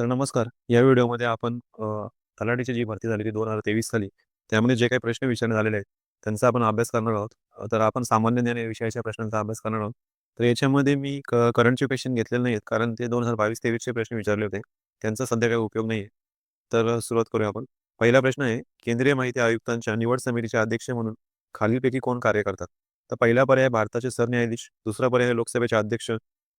तर नमस्कार. या व्हिडिओमध्ये आपण तलाठीची जी भरती झाली ती 2023 साली, त्यामध्ये जे काही प्रश्न विचारण्यात आलेले आहेत, त्यांचा आपण अभ्यास करणार आहोत. तर आपण सामान्य ज्ञान या विषयाच्या प्रश्नांचा अभ्यास करणार आहोत. तर याच्यामध्ये मी क करंटचे क्वेश्चन घेतलेले नाहीत, कारण ते 2022-23 चे प्रश्न विचारले होते. त्यांचा सध्या काही उपयोग नाही आहे. तर सुरुवात करूया आपण. पहिला प्रश्न आहे, केंद्रीय माहिती आयुक्तांच्या निवड समितीचे अध्यक्ष म्हणून खालीलपैकी कोण कार्य करतात? तर पहिला पर्याय भारताचे सरन्यायाधीश, दुसरा पर्याय लोकसभेचे अध्यक्ष,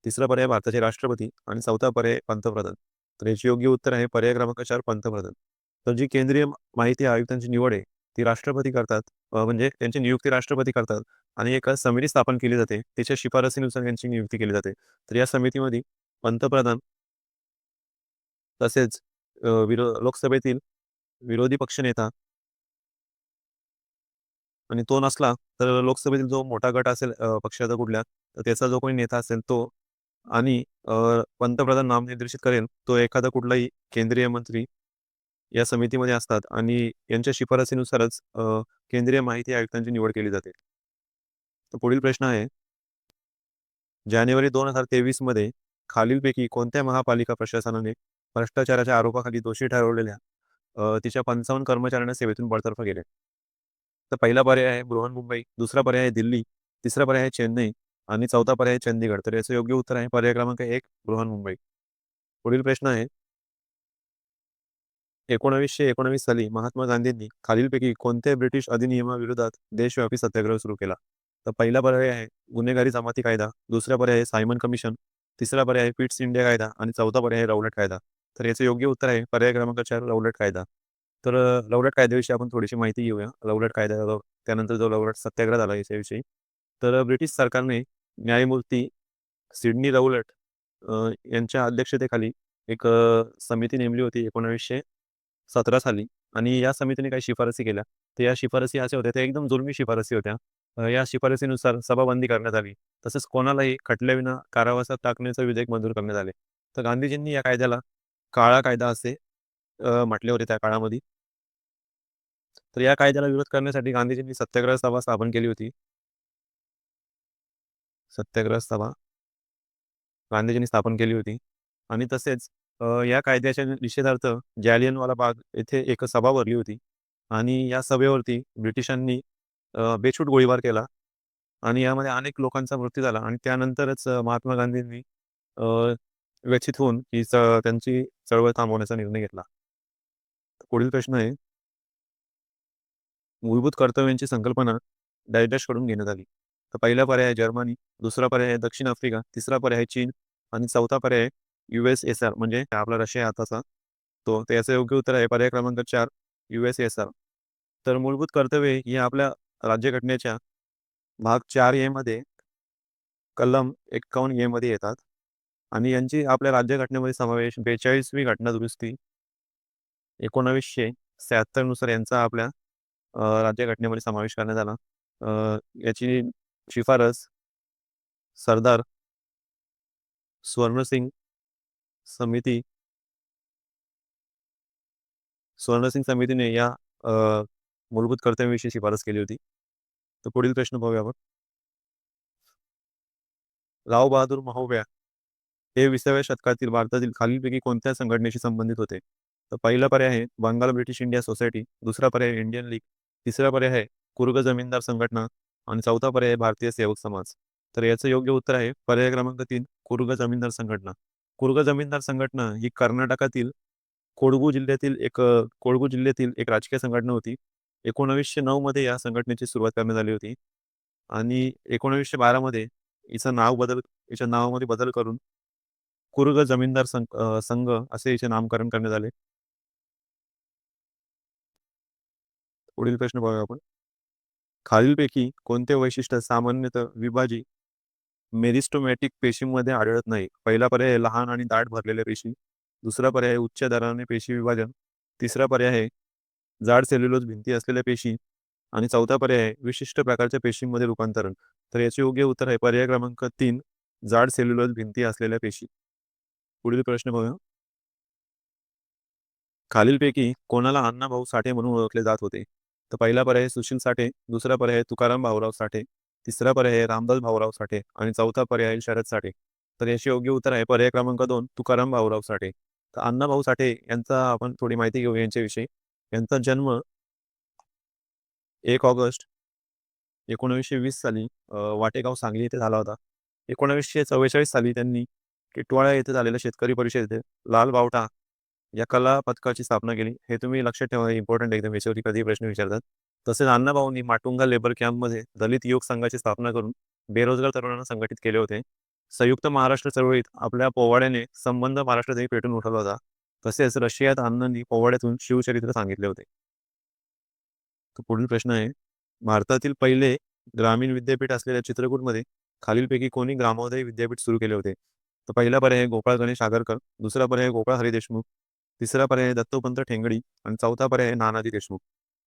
तिसरा पर्याय भारताचे राष्ट्रपती आणि चौथा पर्याय पंतप्रधान. तर याचे योग्य उत्तर आहे पर्याय क्रमांक चार पंतप्रधान. तर जी केंद्रीय माहिती आयुक्तांची निवड आहे, ती राष्ट्रपती करतात. म्हणजे त्यांची नियुक्ती राष्ट्रपती करतात आणि एक समिती स्थापन केली जाते. त्याच्या शिफारसीनुसार यांची नियुक्ती केली जाते. तर या समितीमध्ये पंतप्रधान तसेच विरो लोकसभेतील विरोधी पक्षनेता आणि तो नसला तर लोकसभेतील जो मोठा गट असेल पक्षाचा कुठल्या, तर त्याचा जो कोणी नेता असेल तो आणि अ, पंतप्रधान नामनिर्देशित करेल तो एखादा कुठलाही केंद्रीय मंत्री या समितीमध्ये असतात आणि यांच्या शिफारसीनुसारच अ, केंद्रीय माहिती आयुक्तांची निवड केली जाते. तर पुढील प्रश्न आहे जानेवारी 2023 मध्ये खालीलपैकी कोणत्या महापालिका प्रशासनाने भ्रष्टाचाराच्या आरोपाखाली दोषी ठरवलेल्या अ, तिच्या 55 कर्मचाऱ्यांना सेवेतून बडतर्फ केले? तर पहिला पर्याय आहे बृहन्मुंबई, दुसरा पर्याय आहे दिल्ली, तिसरा पर्याय आहे चेन्नई आणि चौथा पर्याय चंदीगड. तर याचं योग्य उत्तर आहे पर्याय क्रमांक 1 बृहन्मुंबई. पुढील प्रश्न आहे 1919 साली महात्मा गांधींनी खालीलपैकी कोणत्या ब्रिटिश अधिनियमाविरोधात देशव्यापी सत्याग्रह सुरू केला? तर पहिला पर्याय आहे गुन्हेगारी जमाती कायदा, दुसरा पर्याय आहे सायमन कमिशन, तिसरा पर्याय आहे पिट्स इंडिया कायदा आणि चौथा पर्याय आहे रौलट कायदा. तर याचं योग्य उत्तर आहे पर्याय क्रमांक चार रौलट कायदा. तर लवलट कायद्याविषयी आपण थोडीशी माहिती घेऊया. लवलट कायदा त्यानंतर जो लवलट सत्याग्रह झाला याच्याविषयी. तर ब्रिटिश सरकारने न्यायमूर्ती सिडनी रौलट यांच्या अध्यक्षतेखाली एक समिती नेमली होती 1917 साली आणि या समितीने काही शिफारसी केल्या. तर या शिफारसी अशा होत्या, त्या एकदम जुलमी शिफारसी होत्या. या शिफारसीनुसार सभाबंदी करण्यात आली. तसेच कोणालाही खटल्याविना कारावासात टाकण्याचे विधेयक मंजूर करण्यात आले. तर गांधीजींनी या कायद्याला काळा कायदा असे म्हटले होते त्या काळामध्ये. तर या कायद्याला विरोध करण्यासाठी गांधीजींनी सत्याग्रह सभा स्थापन केली होती. सत्याग्रह सभा. गांधीजींनी स्थापन केली होती. आणि तसेच या कायद्याच्या निषेधार्थ जालियनवाला बाग येथे एक सभा भरली होती. आणि या सभेवरती ब्रिटिशांनी बेछूट गोळीबार केला. आणि यामध्ये अनेक लोकांचा मृत्यू झाला. आणि त्यानंतरच महात्मा गांधींनी व्यथित होऊन ही त्यांची चळवळ थांबवण्याचा निर्णय घेतला. पुढील प्रश्न आहे. मूलभूत कर्तव्यांची संकल्पना डॅशकडून घेण्यात आली. तर पहिला पर्याय आहे जर्मनी, दुसरा पर्याय आहे दक्षिण आफ्रिका, तिसरा पर्याय आहे चीन आणि चौथा पर्याय आहे यू-एस-एस-आर म्हणजे आपला रशिया आताचा तो. तर याचं योग्य उत्तर आहे पर्याय क्रमांक चार यू-एस-एस-आर. तर मूलभूत कर्तव्ये हे आपल्या राज्यघटनेच्या भाग चार ए मध्ये कलम 51 ए मध्ये येतात आणि यांची आपल्या राज्यघटनेमध्ये समावेश 42वी घटना दुरुस्ती 1976 नुसार यांचा आपल्या राज्यघटनेमध्ये समावेश करण्यात आला. याची शिफारस सरदार स्वर्णसिंग समिती स्वर्णसिंग समितीने या मूलभूत कर्तव्याविषयी शिफारस केली होती. तर पुढील प्रश्न पाहूया आपण. राव बहादूर हे 20व्या शतकातील भारतातील खालीलपैकी कोणत्या संघटनेशी संबंधित होते? तर पहिला पर्याय आहे बंगाल ब्रिटिश इंडिया सोसायटी, दुसरा पर्याय इंडियन लीग, तिसरा पर्याय आहे कुर्ग जमीनदार संघटना आणि चौथा पर्याय भारतीय सेवक समाज. तर याचं योग्य उत्तर आहे पर्याय क्रमांक तीन कुर्ग जमीनदार संघटना. कुर्ग जमीनदार संघटना ही कर्नाटकातील कोडगू जिल्ह्यातील एक कोडगू जिल्ह्यातील एक राजकीय संघटना होती. 1909 मध्ये या संघटनेची सुरुवात करण्यात आली होती आणि 1912 मध्ये हिचं नाव बदल हिच्या नावामध्ये बदल करून कुर्ग जमीनदार संघ संघ असे हिचे नामकरण करण्यात आले. पुढील प्रश्न पाहूया आपण. खालीलपैकी कोणते वैशिष्ट्य सामान्यतः विभाजी मेरिस्टोमॅटिक पेशींमध्ये आढळत नाही? पहिला पर्याय लहान आणि दाट भरलेल्या पेशी, दुसरा पर्याय उच्च दराने पेशी विभाजन, तिसरा पर्याय आहे जाड सेल्युलोज भिंती असलेल्या पेशी आणि चौथा पर्याय आहे विशिष्ट प्रकारच्या पेशींमध्ये रूपांतरण. तर याचे योग्य उत्तर आहे पर्याय क्रमांक तीन जाड सेल्युलोज भिंती असलेल्या पेशी. पुढील प्रश्न पाहूया. खालीलपैकी कोणाला अण्णाभाऊ साठे म्हणून ओळखले जात होते? तर पहिला पर्याय सुशील साठे, दुसरा पर्याय तुकाराम भाऊराव साठे, तिसरा पर्याय रामदास भाऊराव साठे आणि चौथा पर्याय शरद साठे. तर याचे योग्य उत्तर आहे पर्याय क्रमांक दोन तुकाराम भाऊराव साठे. तर अण्णाभाऊ साठे यांचा आपण थोडी माहिती घेऊ यांच्याविषयी यांचा जन्म एक ऑगस्ट एकोणावीसशे वीस साली वाटेगाव सांगली येथे झाला होता एकोणावीसशे चव्वेचाळीस साली त्यांनी टिटवाळा येथे झालेल्या शेतकरी परिषदेत लाल बावटा या कला पथकाची स्थापना केली. हे तुम्ही लक्षात ठेवा इम्पॉर्टंट एकदम याच्यावरती कधी प्रश्न विचारतात. तसेच अण्णाभाऊंनी माटुंगा लेबर कॅम्पमध्ये दलित योग संघाची स्थापना करून बेरोजगार तरुणांना संघटित केले होते. संयुक्त महाराष्ट्र चळवळीत आपल्या पोवाड्याने संबंध महाराष्ट्रातही पेटून उठवला होता. तसेच रशियात अण्णांनी पोवाड्यातून शिवचरित्र सांगितले होते. तो पुढील प्रश्न आहे. भारतातील पहिले ग्रामीण विद्यापीठ असलेल्या चित्रकूटमध्ये खालीलपैकी कोणी ग्रामोदय विद्यापीठ सुरू केले होते? तर पहिला पर्याय गोपाळ गणेश आगरकर दुसरा पर्याय गोपाळ हरी देशमुख तिसरा पर्याय दत्तोपंत ठेंगडी आणि चौथा पर्याय नानाजी देशमुख.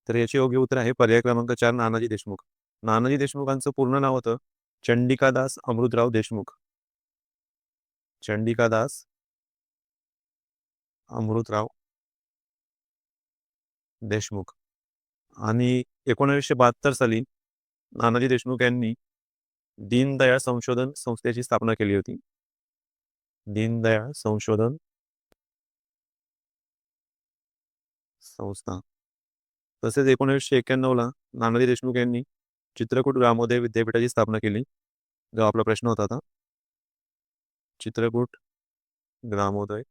तर याचे योग्य उत्तर आहे पर्याय क्रमांक चार नानाजी देशमुख. नानाजी देशमुखांचं पूर्ण नाव होतं चंडिकादास अमृतराव देशमुख. चंडिकादास अमृतराव देशमुख. आणि एकोणावीसशे बहात्तर साली नानाजी देशमुख यांनी दीनदयाळ संशोधन संस्थेची स्थापना केली होती. दीनदयाळ संशोधन संस्था. तसेच एकोणीसशे एक्क्याण्णवला नानाजी देशमुख यांनी चित्रकूट ग्रामोदय विद्यापीठाची स्थापना केली जो आपला प्रश्न होता आता. चित्रकूट ग्रामोदय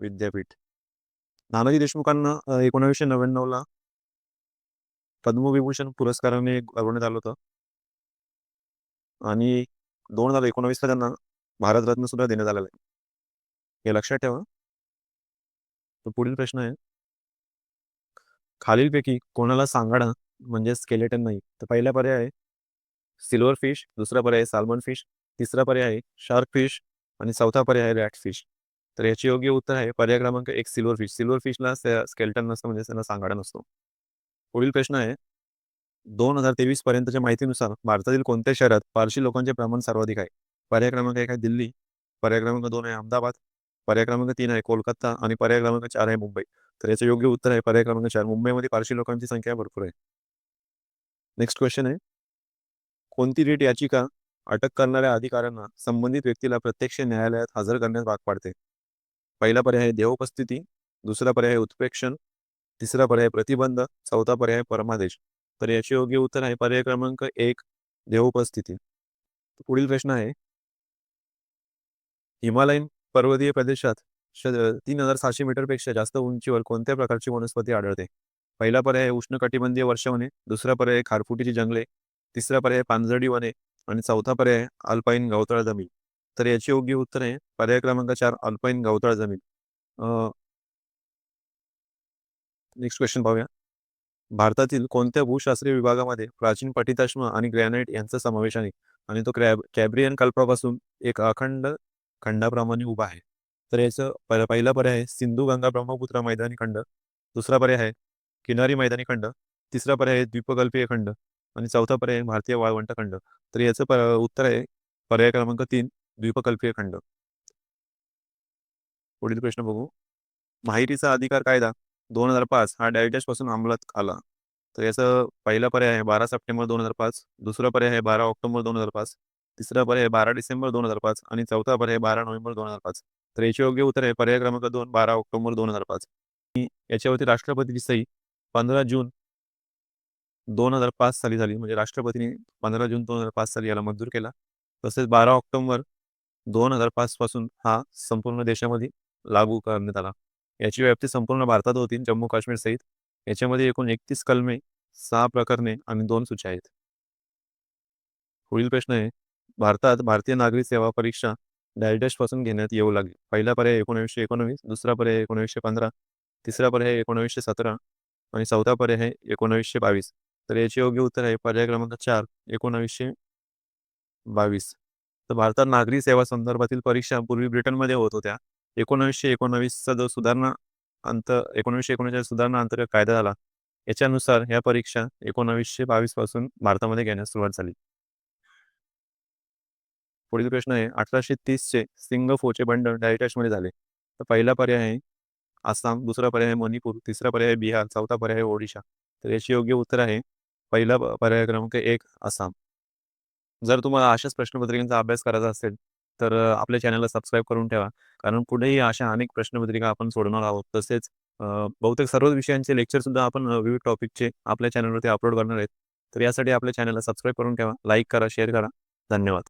विद्यापीठ. नानाजी देशमुखांना एकोणावीसशे नव्याण्णवला पद्मविभूषण पुरस्काराने गौरवण्यात आलं होतं. आणि दोन हजार एकोणावीसला त्यांना भारतरत्न सुद्धा देण्यात आलेलं आहे. हे लक्षात ठेवा. तर पुढील प्रश्न आहे. खालीलपैकी कोणाला सांगाडा म्हणजे स्केलेटन नाही? तर पहिला पर्याय आहे सिल्वर फिश दुसरा पर्याय आहे साल्मन फिश तिसरा पर्याय आहे शार्क फिश आणि चौथा पर्याय आहे रॅट फिश तर याचे योग्य उत्तर आहे पर्याय क्रमांक एक सिल्वर फिश सिल्वर फिशला स्केल्टन नसतं म्हणजे त्यांना सांगाडा नसतो. पुढील प्रश्न आहे दोन हजार तेवीस पर्यंतच्या माहितीनुसार भारतातील कोणत्या शहरात पारशी लोकांचे प्रमाण सर्वाधिक आहे? पर्याय क्रमांक एक आहे दिल्ली पर्याय क्रमांक दोन आहे अहमदाबाद पर्याय क्रमांक तीन आहे कोलकाता आणि पर्याय क्रमांक चार आहे मुंबई. तर याचं योग्य उत्तर आहे पर्याय क्रमांक चार. मुंबईमध्ये पारशी लोकांची संख्या भरपूर आहे. नेक्स्ट क्वेश्चन आहे. कोणती रीट याचिका अटक करणाऱ्या अधिकाऱ्यांना संबंधित व्यक्तीला प्रत्यक्ष न्यायालयात हजर करण्यास भाग पाडते? पहिला पर्याय आहे देवोपस्थिती दुसरा पर्याय आहे उत्प्रेक्षण. तिसरा पर्याय प्रतिबंध. चौथा पर्याय परमादेश. तर याचे योग्य उत्तर आहे पर्याय क्रमांक एक देहोपस्थिती. पुढील प्रश्न आहे. हिमालयन पर्वतीय प्रदेशात तीन हजार सहाशे मीटरपेक्षा जास्त उंचीवर कोणत्या प्रकारची वनस्पती आढळते? पहिला पर्याय उष्णकटिबंधीय वर्षवने दुसरा पर्याय खारफुटीची जंगले तिसरा पर्याय पानझडी वने आणि चौथा पर्याय अल्पाईन गवताळ जमीन. तर याची योग्य उत्तर आहे पर्याय क्रमांक चार अल्पाईन गवताळ जमीन. नेक्स्ट क्वेश्चन पाहूया. भारतातील कोणत्या भूशास्त्रीय विभागामध्ये प्राचीन पटिताश्म आणि ग्रॅनाइट यांचा समावेश आहे? आणि तो क्रॅब कॅब्रियन कल्पापासून एक अखंड खंडाप्रमाणे उभा आहे. तर याचं पहिला पर्याय आहे सिंधू गंगा ब्रह्मपुत्र मैदानी खंड. दुसरा पर्याय आहे किनारी मैदानी खंड. तिसरा पर्याय आहे द्वीपकल्पीय खंड. आणि चौथा पर्याय भारतीय वाळवंट खंड. तर याचं उत्तर आहे पर्याय क्रमांक तीन द्वीपकल्पीय खंड. पुढील प्रश्न बघू. माहितीचा अधिकार कायदा दोन हजार पाच हा डायटॅच पासून अंमलात आला. तर याचं पहिला पर्याय आहे बारा सप्टेंबर दोन हजार पाच. दुसरा पर्याय आहे बारा ऑक्टोबर दोन हजार पाच. तिसरा पर्याय बारा डिसेंबर दोन हजार पाच आणि चौथा पर्याय बारा नोव्हेंबर दोन हजार पाच. तर याचे योग्य उत्तर आहे पर्याय क्रमांक दोन बारा ऑक्टोबर दोन हजार पाच. याच्यावरती राष्ट्रपतीची सही पंधरा जून दोन हजार पाच साली झाली. म्हणजे राष्ट्रपतीने पंधरा जून दोन हजार पाच साली याला मंजूर केला. तसेच बारा ऑक्टोबर दोन हजार पाच पासून हा संपूर्ण देशामध्ये लागू करण्यात आला. याची व्याप्ती संपूर्ण भारतात होती. जम्मू काश्मीर सहित याच्यामध्ये एकूण एकतीस कलमे सहा प्रकरणे आणि दोन सूची आहेत. पुढील प्रश्न आहे भारतात भारतीय नागरिक सेवा परीक्षा डायडॅशपासून घेण्यात येऊ लागली. पहिला पर्याय एकोणवीसशे एकोणवीस दुसरा पर्याय एकोणवीसशे पंधरा तिसरा पर्याय एकोणवीसशे सतरा आणि चौथा पर्याय आहे एकोणवीसशे बावीस. तर याचे योग्य उत्तर आहे पर्याय क्रमांक चार एकोणावीसशे बावीस. तर भारतात नागरी सेवा संदर्भातील परीक्षा पूर्वी ब्रिटनमध्ये होत होत्या. एकोणावीसशे एकोणावीसचा जो सुधारणा अंत एकोणीसशे एकोणचाळीस सुधारणा अंतर्गत कायदा झाला याच्यानुसार ह्या परीक्षा एकोणावीसशे बावीसपासून भारतामध्ये घेण्यास सुरुवात झाली. पुढील प्रश्न आहे अठराशे तीसचे सिंग फोचे बंडमध्ये झाले तर पहिला पर्याय आहे आसाम दुसरा पर्याय आहे मणिपूर तिसरा पर्याय आहे बिहार चौथा पर्याय आहे ओडिशा तर याचे योग्य उत्तर आहे पहिला पर्याय क्रमांक एक आसाम जर तुम्हाला अशाच प्रश्नपत्रिकांचा अभ्यास करायचा असेल तर आपल्या चॅनलला सबस्क्राईब करून ठेवा. कारण पुढेही अशा अनेक प्रश्नपत्रिका आपण सोडणार आहोत. तसेच बहुतेक सर्वच विषयांचे लेक्चरसुद्धा आपण विविध टॉपिकचे आपल्या चॅनलवरती अपलोड करणार आहेत. तर यासाठी आपल्या चॅनलला सबस्क्राईब करून ठेवा. लाईक करा, शेअर करा. धन्यवाद.